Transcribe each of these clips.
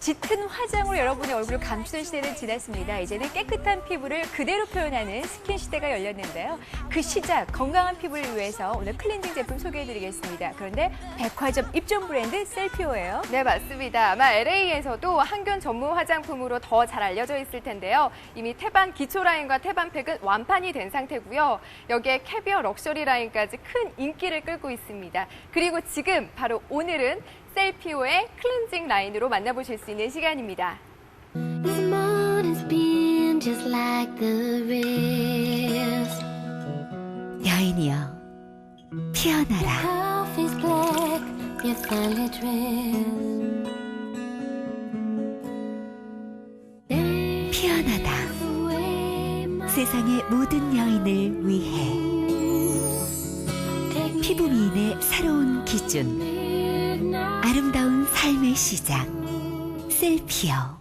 짙은 화장으로 여러분의 얼굴을 감추던 시대는 지났습니다. 이제는 깨끗한 피부를 그대로 표현하는 스킨 시대가 열렸는데요. 그 시작, 건강한 피부를 위해서 오늘 클렌징 제품 소개해드리겠습니다. 그런데 백화점 입점 브랜드 셀피오예요. 네, 맞습니다. 아마 LA에서도 항균 전문 화장품으로 더 잘 알려져 있을 텐데요. 이미 태반 기초 라인과 태반 팩은 완판이 된 상태고요. 여기에 캐비어 럭셔리 라인까지 큰 인기를 끌고 있습니다. 그리고 지금 바로 오늘은 셀피오의 클렌징 라인으로 만나보실 수 있는 시간입니다. This morning's been just like the rest. 여인이여 피어나라 피어나다 세상의 모든 여인을 위해 피부 미인의 새로운 기준. 아름다운 삶의 시작 셀피어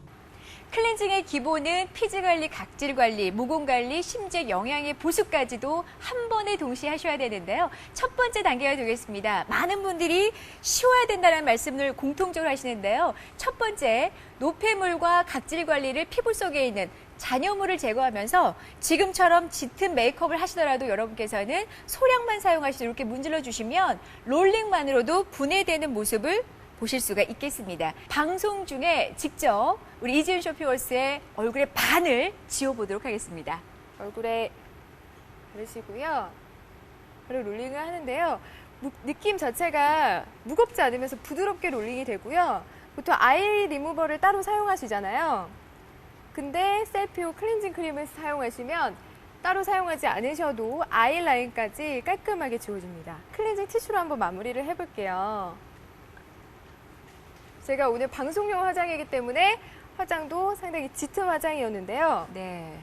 클렌징의 기본은 피지 관리, 각질 관리, 모공 관리, 심지어 영양의 보수까지도 한 번에 동시에 하셔야 되는데요. 첫 번째 단계가 되겠습니다. 많은 분들이 쉬어야 된다는 말씀을 공통적으로 하시는데요. 첫 번째, 노폐물과 각질 관리를 피부 속에 있는 잔여물을 제거하면서 지금처럼 짙은 메이크업을 하시더라도 여러분께서는 소량만 사용하시도록 이렇게 문질러 주시면 롤링만으로도 분해되는 모습을 보실 수가 있겠습니다. 방송 중에 직접 우리 이지은 쇼핑월스의 얼굴의 반을 지워보도록 하겠습니다. 얼굴에 바르시고요. 바로 롤링을 하는데요. 무- 느낌 자체가 무겁지 않으면서 부드럽게 롤링이 되고요. 보통 아이 리무버를 따로 사용하시잖아요. 근데 셀피오 클렌징 크림을 사용하시면 따로 사용하지 않으셔도 아이 라인까지 깔끔하게 지워집니다. 클렌징 티슈로 한번 마무리를 해볼게요. 제가 오늘 방송용 화장이기 때문에 화장도 상당히 짙은 화장이었는데요. 네.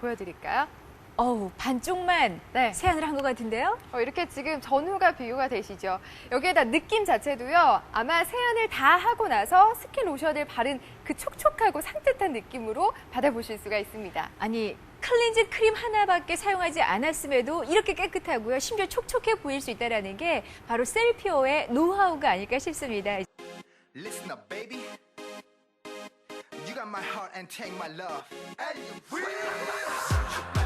보여드릴까요? 어우, 반쪽만 네. 세안을 한 것 같은데요? 어, 이렇게 지금 전후가 비교가 되시죠? 여기에다 느낌 자체도요, 아마 세안을 다 하고 나서 스킨 로션을 바른 그 촉촉하고 산뜻한 느낌으로 받아보실 수가 있습니다. 아니, 클렌징 크림 하나밖에 사용하지 않았음에도 이렇게 깨끗하고요. 심지어 촉촉해 보일 수 있다는 게 바로 셀피오의 노하우가 아닐까 싶습니다. Listen up, baby. You got my heart and take my love. And you will.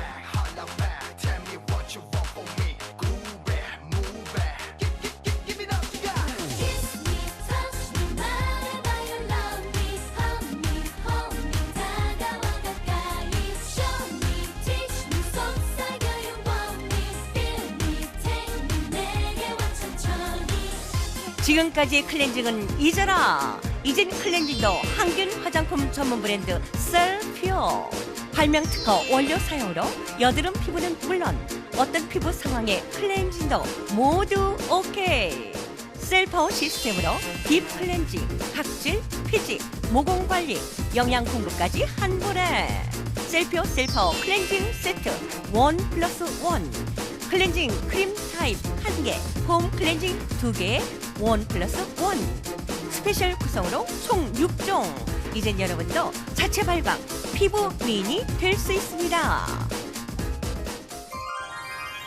지금까지의 클렌징은 잊어라. 이젠 클렌징도 항균 화장품 전문 브랜드 셀피오. 발명 특허 원료 사용으로 여드름 피부는 물론 어떤 피부 상황의 클렌징도 모두 오케이. 셀파워 시스템으로 딥 클렌징, 각질, 피지, 모공 관리, 영양 공급까지 한 번에. 셀피오 셀파워 클렌징 세트 원 플러스 원. 클렌징 크림 타입 한개 폼 클렌징 두개 원 플러스 원. 스페셜 구성으로 총 6종. 이젠 여러분도 자체 발광, 피부 미인이 될 수 있습니다.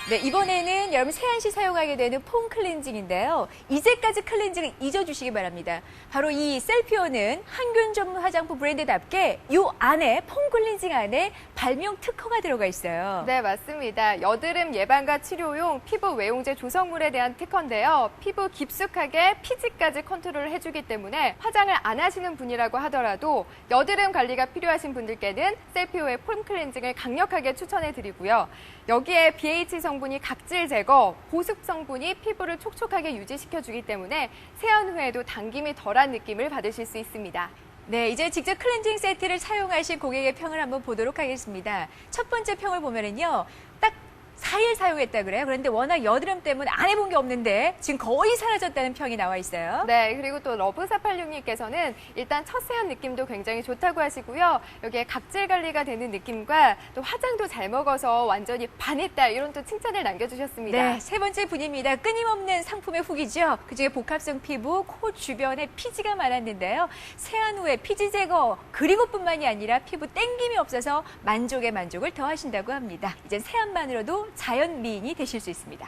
네, 이번에는 여러분 세안 시 사용하게 되는 폼 클렌징인데요. 이제까지 클렌징을 잊어주시기 바랍니다. 바로 이 셀피오는 항균 전문 화장품 브랜드답게 이 안에 폼 클렌징 안에 발명 특허가 들어가 있어요. 네, 맞습니다. 여드름 예방과 치료용 피부 외용제 조성물에 대한 특허인데요. 피부 깊숙하게 피지까지 컨트롤을 해주기 때문에 화장을 안 하시는 분이라고 하더라도 여드름 관리가 필요하신 분들께는 셀피오의 폼 클렌징을 강력하게 추천해 드리고요. 여기에 BH 성분 이 각질 제거, 보습 성분이 피부를 촉촉하게 유지시켜 주기 때문에 세안 후에도 당김이 덜한 느낌을 받으실 수 있습니다. 네, 이제 직접 클렌징 세트를 사용하신 고객의 평을 한번 보도록 하겠습니다. 첫 번째 평을 보면은요, 딱 4일 사용했다 그래요. 그런데 워낙 여드름 때문에 안 해본 게 없는데 지금 거의 사라졌다는 평이 나와 있어요. 네, 그리고 또 러브486님께서는 일단 첫 세안 느낌도 굉장히 좋다고 하시고요. 여기에 각질 관리가 되는 느낌과 또 화장도 잘 먹어서 완전히 반했다 이런 또 칭찬을 남겨주셨습니다. 네, 세 번째 분입니다. 끊임없는 상품의 후기죠. 그중에 복합성 피부, 코 주변에 피지가 많았는데요. 세안 후에 피지 제거, 그리고 뿐만이 아니라 피부 땡김이 없어서 만족에 만족을 더하신다고 합니다. 이젠 세안만으로도 자연 미인이 되실 수 있습니다.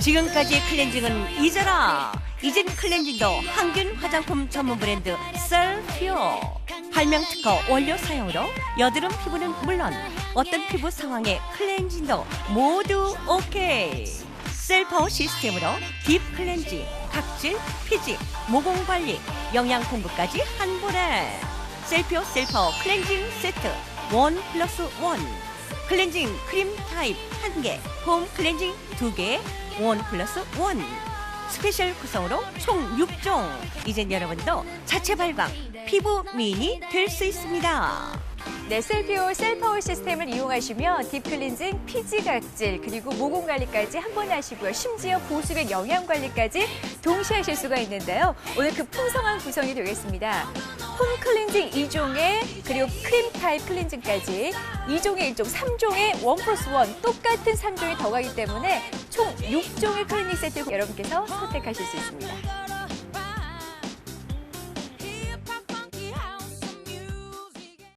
지금까지의 클렌징은 잊어라. 이젠 클렌징도 항균 화장품 전문 브랜드 셀퓨어. 발명 특허 원료 사용으로 여드름 피부는 물론 어떤 피부 상황의 클렌징도 모두 오케이. 셀파워 시스템으로 딥 클렌징, 각질, 피지, 모공 관리, 영양 공급까지 한 번에. 셀피오 셀파워 클렌징 세트 원 플러스 원. 클렌징 크림 타입 한개 폼 클렌징 두개원 플러스 원. 스페셜 구성으로 총 6종. 이젠 여러분도 자체 발광, 피부 미인이 될 수 있습니다. 네, 셀피오 셀파워 시스템을 이용하시면 딥 클렌징, 피지 각질, 그리고 모공 관리까지 한 번에 하시고요. 심지어 보습의 영양 관리까지 동시에 하실 수가 있는데요. 오늘 그 풍성한 구성이 되겠습니다. 홈 클렌징 2종에 그리고 크림 타입 클렌징까지 2종에 1종, 3종에 1 플러스 1 똑같은 3종이 더 가기 때문에 총 6종의 클렌징 세트 여러분께서 선택하실 수 있습니다.